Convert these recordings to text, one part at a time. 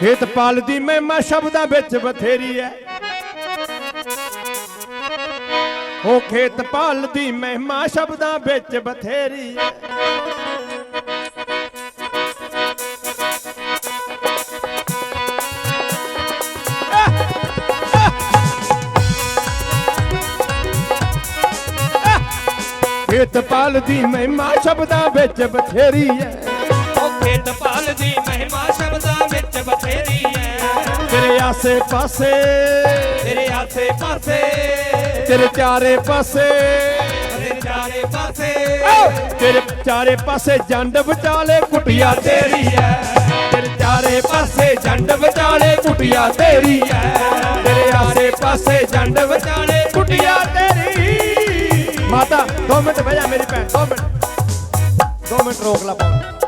ਖੇਤ ਪਾਲ ਦੀ ਮਹਿਮਾ ਸ਼ਬਦਾਂ ਵਿੱਚ ਬਥੇਰੀ ਐ। ਉਹ ਖੇਤ ਪਾਲਦੀ ਮਹਿਮਾ ਸ਼ਬਦਾਂ ਵਿੱਚ ਬਥੇਰੀ ਐ। ਖੇਤ ਪਾਲਦੀ ਮਹਿਮਾ ਸ਼ਬਦਾਂ ਵਿੱਚ ਬਥੇਰੀ ਐ। ਉਹ ਖੇਤ ਪਾਲ ਦੀ ਮਹਿਮਾ ਆਸੇ ਪਾਸੇ। ਤੇਰੇ ਆਸੇ ਪਾਸੇ। ਤੇਰੇ ਚਾਰੇ ਪਾਸੇ। ਤੇਰੇ ਚਾਰੇ ਪਾਸੇ। ਤੇਰੇ ਚਾਰੇ ਪਾਸੇ ਜੰਡ ਵਿਚਾਲੇ ਕੁਟਿਆ ਤੇਰੀ ਐ। ਤੇਰੇ ਚਾਰੇ ਪਾਸੇ ਜੰਡ ਵਿਚਾਲੇ ਕੁਟਿਆ ਤੇਰੀ ਐ। ਤੇਰੇ ਆਸੇ ਪਾਸੇ ਜੰਡ ਵਿਚਾਲੇ ਕੁਟਿਆ ਤੇਰੀ। ਮਾਤਾ 2 ਮਿੰਟ ਬਹਿ ਜਾ ਮੇਰੀ ਭੈਣ 2 ਮਿੰਟ। 2 ਮਿੰਟ ਰੋਕ ਲਾ ਪਾਉ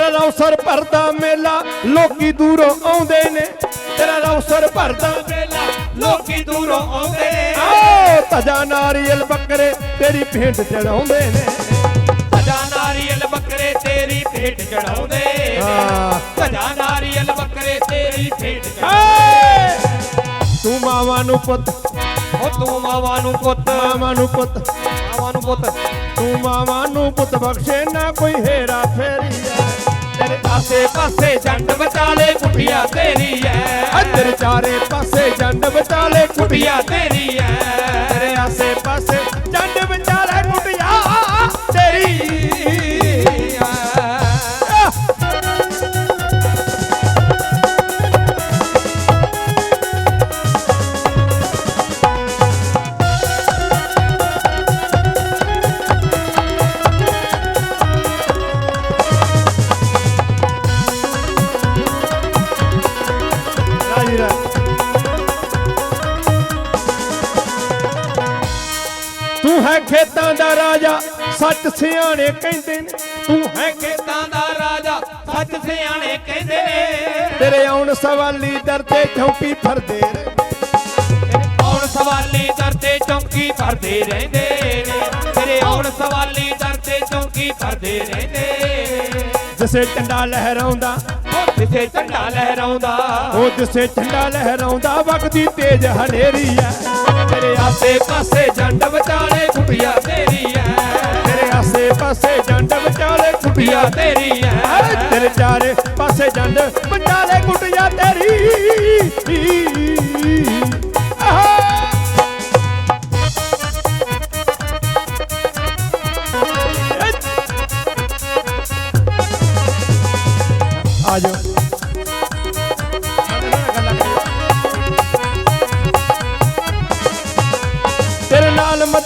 ਤੇਰਾ ਰੌਸਰ ਭਰਦਾ ਮੇਲਾ ਲੋਕੀ ਦੂਰੋਂ ਆਉਂਦੇ ਨੇ। ਤੇਰਾ ਰੌਸਰ ਭਰਦਾ ਵੇਲਾ ਲੋਕੀ ਦੂਰੋਂ ਆਉਂਦੇ ਨੇ। ਆਓ ਤਜਾ ਨਾਰੀਅਲ ਬੱਕਰੇ ਤੇਰੀ ਭੇਂਟ ਚੜਾਉਂਦੇ ਨੇ। ਭਜਾ ਨਾਰੀਅਲ ਬੱਕਰੇ ਤੇਰੀ ਭੇਟ ਚੜਾਉਂਦੇ ਨੇ। ਭਜਾ ਨਾਰੀਅਲ ਬੱਕਰੇ ਤੇਰੀ ਭੇਟ ਚੜਾਉਂਦੇ! ਤੂੰ ਮਾਵਾਂ ਨੂੰ ਪੁੱਤ। ਉਹ ਤੂੰ ਮਾਵਾਂ ਨੂੰ ਪੁੱਤ। ਮਾਵਾਂ ਨੂੰ ਪੁੱਤ। ਮਾਵਾਂ ਨੂੰ ਪੁੱਤ। ਤੂੰ ਮਾਵਾਂ ਨੂੰ ਪੁੱਤ ਬਖਸ਼ੇ ਨਾ ਕੋਈ ਹੇਰਾ ਤੇਰੇ ਆਸੇ ਪਾਸੇ ਜੰਡ ਵਿਚਾਲੇ ਕੁੱਟਿਆ ਤੇਰੀ ਐ। ਆ ਚਾਰੇ ਪਾਸੇ ਜੰਡ ਵਿਚਾਲੇ ਕੁਟਿਆ ਕੁੱਟਿਆ ਤੇਰੀ ਐ। ਤੂੰ ਹੈ ਖੇਤਾਂ ਦਾ ਰਾਜਾ, ਸੱਚ ਸਿਆਣੇ ਕਹਿੰਦੇ ਨੇ। ਤੂੰ ਹੈ ਖੇਤਾਂ ਦਾ ਰਾਜਾ, ਸੱਚ ਸਿਆਣੇ ਕਹਿੰਦੇ ਨੇ। ਤੇਰੇ ਆਉਣ ਸਵਾਲੀ ਦਰ ਤੇ ਚੌਂਕੀ ਫਰਦੇ ਨੇ। ਆਉਣ ਸਵਾਲੀ ਦਰ ਤੇ ਚੌਂਕੀ ਭਰਦੇ ਰਹਿੰਦੇ ਨੇ। ਤੇਰੇ ਆਉਣ ਸਵਾਲੀ ਦਰ ਤੇ ਚੌਂਕੀ ਭਰਦੇ ਰਹਿੰਦੇ ਜਿਸੇ ਝੰਡਾ ਲਹਿਰਾਉਂਦਾ ਉਹ ਜਿੱਥੇ ਝੰਡਾ ਲਹਿਰਾਉਂਦਾ। ਉਹ ਜਿਸੇ ਝੰਡਾ ਲਹਿਰਾਉਂਦਾ, ਵਗਦੀ ਤੇਜ ਹਨੇਰੀ ਐ ਤੇਰੇ ਆਸੇ ਪਾਸੇ ਜੰਡ ਵਿਚਾਲੇ ਕੁਟਿਆ ਤੇਰੀ ਐ। ਤੇਰੇ ਆਸੇ ਪਾਸੇ ਜੰਡ ਵਿਚਾਲੇ ਕੁੱਟਿਆ ਤੇਰੀ ਐ। ਤੇਰੇ ਚਾਰੇ ਪਾਸੇ ਜੰਡ ਵਿਚਾਲੇ ਕੁਟਿਆ ਤੇਰੀ। ਆਹਾ।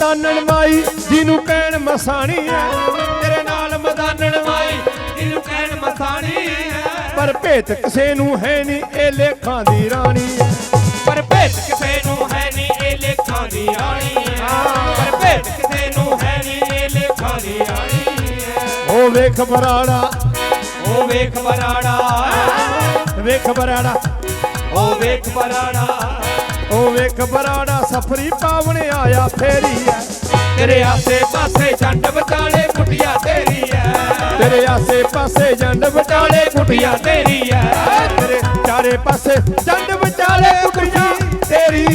ਮਦਾਨਣ ਮਾਈ ਜਿਹਨੂੰ ਕਹਿਣ ਮਸਾਣੀ ਐ ਤੇਰੇ ਨਾਲ ਮਦਾਨਣ ਮਾਈ ਇਹਨੂੰ ਕਹਿਣ ਮਸਾਣੀ ਐ ਪਰ ਭੇਤ ਕਿਸੇ ਨੂੰ ਹੈ ਨਹੀਂ ਇਹ ਲੇਖਾਂ ਦੀ ਰਾਣੀ ਐ ਪਰ ਭੇਤ ਕਿਸੇ ਨੂੰ ਹੈ ਨਹੀਂ ਇਹ ਲੇਖਾਂ ਦੀ ਰਾਣੀ ਐ ਪਰ ਭੇਤ ਕਿਸੇ ਨੂੰ ਹੈ ਨਹੀਂ ਇਹ ਲੇਖਾਂ ਦੀ ਰਾਣੀ ਐ ਉਹ ਵੇਖ ਬਰਾੜਾ ਉਹ ਵੇਖ ਬਰਾੜਾ। ਵੇਖ ਬਰਾੜਾ। ਉਹ ਵੇਖ ਬਰਾੜਾ। ਉਹ ਵੇਖ ਬਰਾੜਾ ਸਫਰੀ ਪਾਵਣ ਆਇਆ ਫੇਰੀ ਐ। ਤੇਰੇ ਆਸੇ ਪਾਸੇ ਜੰਡ ਵਿਚਾਲੇ ਕੁੱਟਿਆ ਤੇਰੀ ਐ। ਤੇਰੇ ਆਸੇ ਪਾਸੇ ਜੰਡ ਵਿਚਾਲੇ ਕੁੱਟਿਆ ਤੇਰੀ ਐ। ਤੇਰੇ ਚਾਰੇ ਪਾਸੇ ਜੰਡ ਵਿਚਾਲੇ ਕੁਟੀਆਂ ਤੇਰੀ